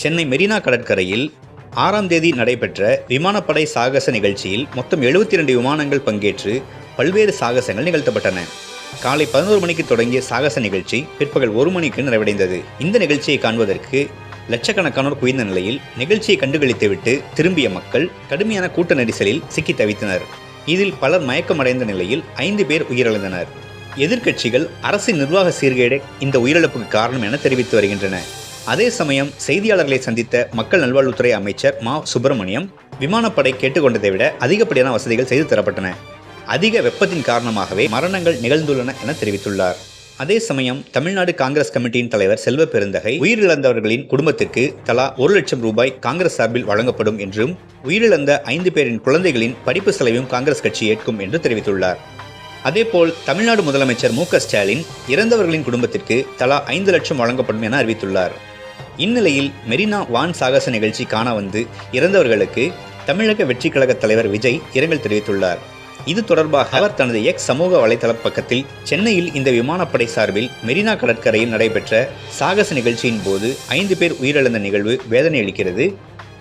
சென்னை மெரினா கடற்கரையில் ஆறாம் தேதி நடைபெற்ற விமானப்படை சாகச நிகழ்ச்சியில் மொத்தம் 72 விமானங்கள் பங்கேற்று பல்வேறு சாகசங்கள் நிகழ்த்தப்பட்டன. காலை பதினோரு மணிக்கு தொடங்கிய சாகச நிகழ்ச்சி பிற்பகல் ஒரு மணிக்கு நிறைவடைந்தது. இந்த நிகழ்ச்சியை காண்பதற்கு லட்சக்கணக்கானோர் குவிந்த நிலையில் நிகழ்ச்சியை கண்டுகளித்துவிட்டு திரும்பிய மக்கள் கடுமையான கூட்ட நெரிசலில் சிக்கி தவித்தனர். இதில் பலர் மயக்கமடைந்த நிலையில் ஐந்து பேர் உயிரிழந்தனர். எதிர்க்கட்சிகள் அரசின் நிர்வாக சீர்கேடு இந்த உயிரிழப்புக்கு காரணம் என தெரிவித்து வருகின்றன. அதே சமயம் செய்தியாளர்களை சந்தித்த மக்கள் நல்வாழ்வுத்துறை அமைச்சர் மா. சுப்பிரமணியம் விமானப்படை கேட்டுக்கொண்டதை விட அதிகப்படியான வசதிகள் செய்து தரப்பட்டன. அதிக வெப்பத்தின் காரணமாகவே மரணங்கள் நிகழ்ந்துள்ளன என தெரிவித்துள்ளார். அதே சமயம் தமிழ்நாடு காங்கிரஸ் கமிட்டியின் தலைவர் செல்வ பெருந்தகை உயிரிழந்தவர்களின் குடும்பத்திற்கு தலா ஒரு லட்சம் ரூபாய் காங்கிரஸ் சார்பில் வழங்கப்படும் என்றும் உயிரிழந்த ஐந்து பேரின் குழந்தைகளின் படிப்பு செலவையும் காங்கிரஸ் கட்சி ஏற்கும் என்று தெரிவித்துள்ளார். அதேபோல் தமிழ்நாடு முதலமைச்சர் மு. ஸ்டாலின் இறந்தவர்களின் குடும்பத்திற்கு தலா ஐந்து லட்சம் வழங்கப்படும் என அறிவித்துள்ளார். இந்நிலையில் மெரினா வான் சாகச நிகழ்ச்சி காண வந்து இறந்தவர்களுக்கு தமிழக வெற்றிக் கழக தலைவர் விஜய் இரங்கல் தெரிவித்துள்ளார். இது தொடர்பாக அவர் தனது எக்ஸ் சமூக வலைதள பக்கத்தில் சென்னையில் இந்த விமானப்படை சார்பில் மெரினா கடற்கரையில் நடைபெற்ற சாகச நிகழ்ச்சியின் போது ஐந்து பேர் உயிரிழந்த நிகழ்வு வேதனை அளிக்கிறது.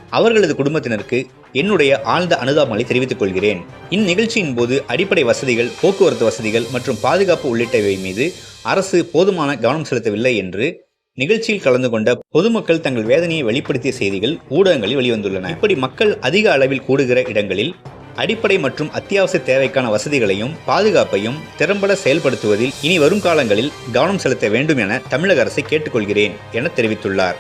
அவர்களது குடும்பத்தினருக்கு என்னுடைய ஆழ்ந்த அனுதாபங்களை தெரிவித்துக் கொள்கிறேன். இந்நிகழ்ச்சியின் போது அடிப்படை வசதிகள் போக்குவரத்து வசதிகள் மற்றும் பாதுகாப்பு உள்ளிட்டவை மீது அரசு போதுமான கவனம் செலுத்தவில்லை என்று நிகழ்ச்சியில் கலந்து கொண்ட பொதுமக்கள் தங்கள் வேதனையை வெளிப்படுத்திய செய்திகள் ஊடகங்களில் வெளிவந்துள்ளன. இப்படி மக்கள் அதிக அளவில் கூடுகிற இடங்களில் அடிப்படை மற்றும் அத்தியாவசிய தேவைக்கான வசதிகளையும் பாதுகாப்பையும் திறம்பட செயல்படுத்துவதில் இனி வரும் காலங்களில் கவனம் செலுத்த வேண்டும் என தமிழக அரசை கேட்டுக்கொள்கிறேன் என தெரிவித்துள்ளார்.